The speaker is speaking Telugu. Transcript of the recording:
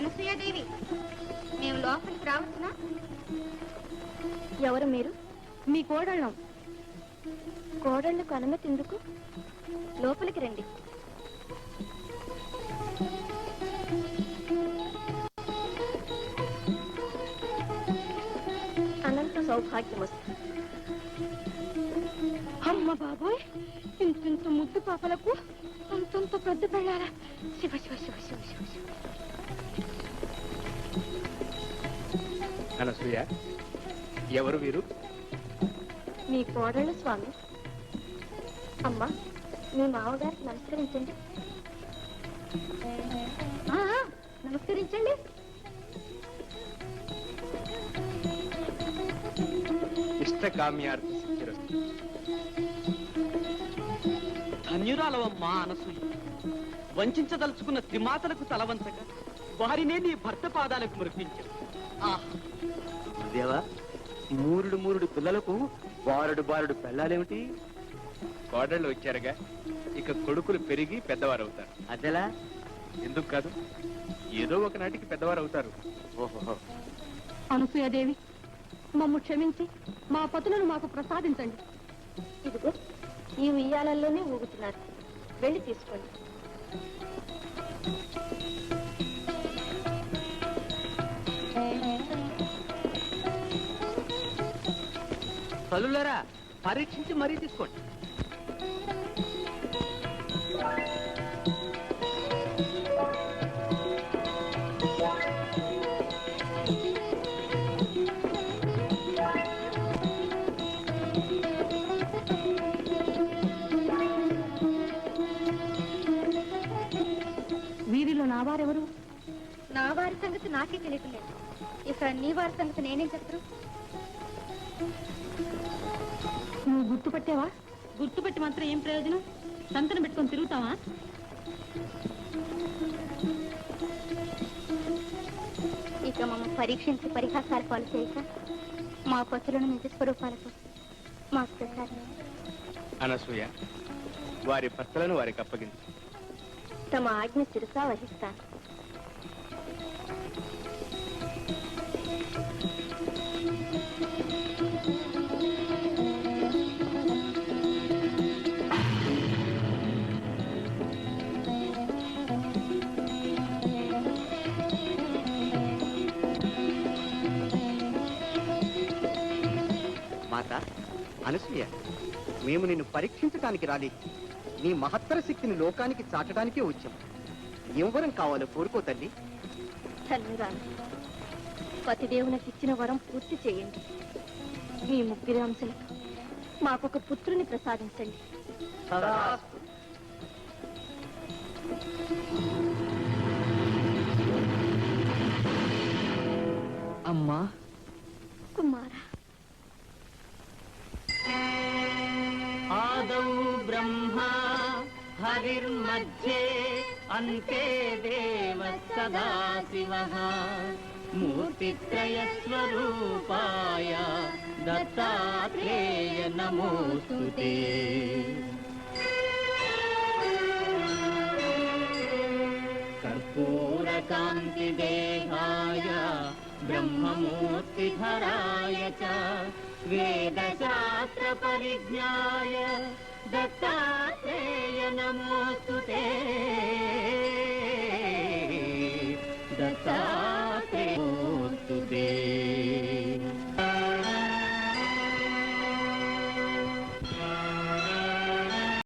అనసూయాదేవి మేము లోపలికి రావచ్చునా? ఎవరు మీరు? మీ కోడళ్ళం. కోడళ్ళకు అనుమతి ఎందుకు? లోపలికి రండి. అనంత సౌభాగ్యమస్తు అమ్మ బాబోయ్ ఇంత ముద్దు పాపలకు అంతంత పెద్ద పెళ్ళారా? శివ శివ శివ శివ శివ శివ. అనసూయ ఎవరు వీరు? మీ కోడళ్ళు స్వామి. అమ్మా మీ మామగారికి నమస్కరించండి. నమస్కరించండి. ఇష్టకామ్యార్థ ధన్యురాలవమ్మా అనసూయ. వంచదలుచుకున్న త్రిమాతలకు తలవంచక వారినే నీ భర్త పాదాలకు మురిపించావు ఆహా. దేవా మూరుడు మూరుడు పిల్లలకు బారుడు బారుడు పెళ్ళాలేమిటి? కోడళ్ళు వచ్చారుగా. ఇక కొడుకులు పెరిగి పెద్దవారు అవుతారు అదెలా? ఎందుకు కాదు? ఏదో ఒక నాటికి పెద్దవారు అవుతారు ఓహో అనసూయాదేవి మమ్ము క్షమించి మా పతులను మాకు ప్రసాదించండి. ఇదిగో ఈ ఉయ్యాలల్లోనే ఊగుతున్నారు. వెళ్ళి తీసుకోండి. తల్లులరా పరీక్షించి మరీ తీసుకోండి. వీరిలో నా వారెవరు? నా వారి సంగతి నాకే తెలియట్లేదు. ఇక నీ వారి సంగతి నేనేం చెప్తాను? గుర్తుపట్టావా? గుర్తుపట్టి మాత్రం ఏం ప్రయోజనం? సంతన పెట్టుకొని తిరుగుతావా? ఇక మమ్మ పరీక్షించి పరిహాసాలు పాలు చేయక మా పతులను నిజ స్వరూపాలకు అనసూయ వారి భర్తలను వారికి అప్పగించు. తమ ఆజ్ఞ శిరసా వహిస్తాను అనసూయ మేము నిన్ను పరీక్షించటానికి రాలేదు నీ మహత్తర శక్తిని లోకానికి చాటడానికే వచ్చాం. ఏం వరం కావాలో కోరుకో తల్లి. పతిదేవునికి ఇచ్చిన వరం పూర్తి చేయండి. మీ ముగ్గురి అంశలకు మాకొక పుత్రుని ప్రసాదించండి. అమ్మా आदौ ब्रह्मा हरिर्मध्ये अन्ते देवः सदाशिवः मूर्तित्रयस्वरूपाय दत्तात्रेय नमोऽस्तु ते कर्पूरकान्तिदेहाय ब्रह्ममूर्तिधराय च वेदशास्त्रपरिज्ञाय दत्तात्रेय नमोऽस्तु ते।